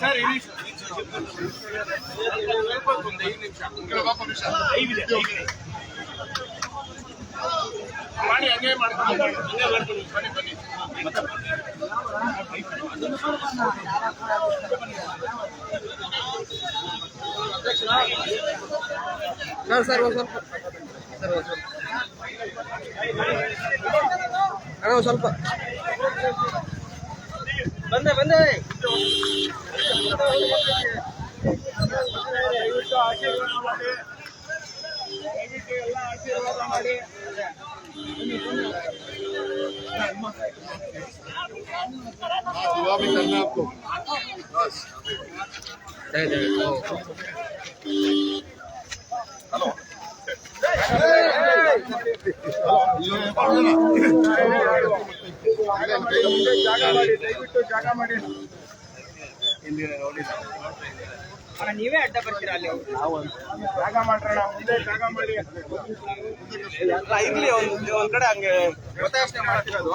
Sir ಇರಿ. ಮಾಡಿ ಹಂಗೆ ಮಾಡ್ಕೊಂಡು ಹಂಗೆ ಮಾಡ್ಕೊಂಡು ಬನ್ನಿ ಬನ್ನಿ ಸರ್ సార్ సార్ సార్ ಅಣ್ಣ ಸ್ವಲ್ಪ ಬಂದೆ ಬಂದೆ ದಯವಿಟ್ಟು ಆಶೀರ್ವಾದ ಮಾಡಿ ದಯವಿಟ್ಟು ಎಲ್ಲ ಆಶೀರ್ವಾದ ಮಾಡಿ ಜಯ ಜಯ ಮುಂದೆ ಜಾಗ ಮಾಡಿ ದಯವಿಟ್ಟು ಜಾಗ ಮಾಡಿ ನೀವೇ ಅಡ್ಡ ಬರ್ತೀರಾ ಅಲ್ಲಿ ಜಾಗ ಮಾಡ್ರಣ ಮುಂದೆ ಜಾಗ ಮಾಡಿ ಇರ್ಲಿ ಒಂದ್ ಒಂದ್ ಕಡೆ ಹಂಗೆ ಮತಯಾಚನೆ ಮಾಡ್ತಿರೋದು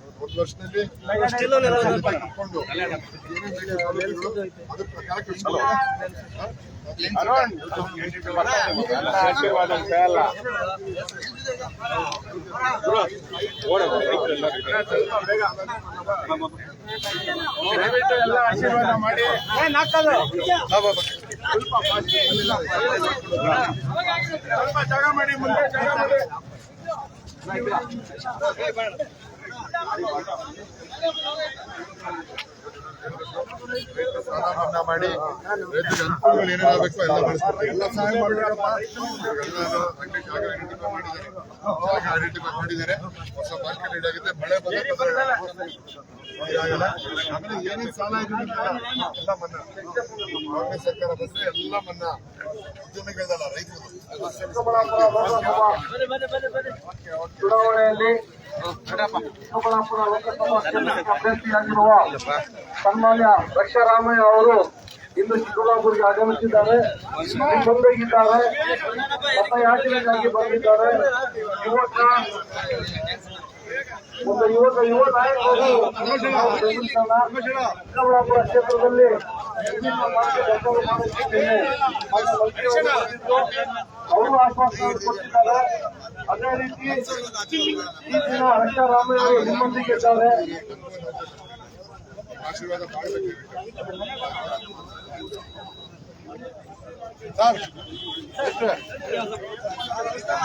ಒಂದು ವರ್ಷದಲ್ಲಿ ಎಲ್ಲ ಆಶೀರ್ವಾದ ಅಂತ ಅಲ್ಲ ದಯವಿಟ್ಟು ಎಲ್ಲ ಆಶೀರ್ವಾದ ಮಾಡಿ. ಸ್ವಲ್ಪ ಜಾಗ ಮಾಡಿ ಮುಂದೆ ಜಾಗ ಮಾಡಿ. ಸಾಲ ಮಾಡಿ ರೈತರಿಗೆ ಅನುಕೂಲಗಳು ಏನೇನಾಗಬೇಕು ಎಲ್ಲ ಮಾಡಿಸ್ಕೊಡ್ತೀವಿ ಎಲ್ಲ ಸಹಾಯ ಮಾಡಿದ್ದಾರೆ ಐಡೆಂಟಿಫೈ ಮಾಡಿದ್ದಾರೆ ಹೊಸ ಮಾರ್ಕೆಟ್ ಆಗುತ್ತೆ ಮಳೆ ಬಂದ್ರೆ ಆಗಲ್ಲ ಆಮೇಲೆ ಸಾಲ ಎಲ್ಲ ಮನ್ನಾ ಕಾಂಗ್ರೆಸ್ ಸರ್ಕಾರ ಬಂದ್ರೆ ಎಲ್ಲ ಮನ್ನಾ ಉದ್ಯಮಿಗಳದಲ್ಲ ರೈತರು ಚುನಾವಣೆಯಲ್ಲಿ ಚಿಕ್ಕಬಳ್ಳಾಪುರ ಲೋಕಸಭಾ ಕ್ಷೇತ್ರಕ್ಕೆ ಅಭ್ಯರ್ಥಿಯಾಗಿರುವ ಸನ್ಮಾನ್ಯ ರಕ್ಷಾರಾಮಯ್ಯ ಅವರು ಇಂದು ಚಿಕ್ಕಬಳ್ಳಾಪುರಿಗೆ ಆಗಮಿಸಿದ್ದಾರೆ. ಬಂದಿದ್ದಾರೆ ಮತಯಾಚನೆಗಾಗಿ ಬಂದಿದ್ದಾರೆ. ಯುವಕ ಒಂದು ಯುವಕ ಯುವ ನಾಯಕರು. ಚಿಕ್ಕಬಳ್ಳಾಪುರ ಕ್ಷೇತ್ರದಲ್ಲಿ ಅವರು ಆಶ್ವಾಸನೆ ಕೊಟ್ಟಿದ್ದಾರೆ ಅದೇ ರೀತಿ ಈ ದಿನ ರಕ್ಷಾರಾಮಯ್ಯ ಅವರು ನಿಮ್ಮೊಂದಿಗೆ ಇದ್ದಾರೆ ಸರ್ ಮಾಡಬೇಕು ಸರ್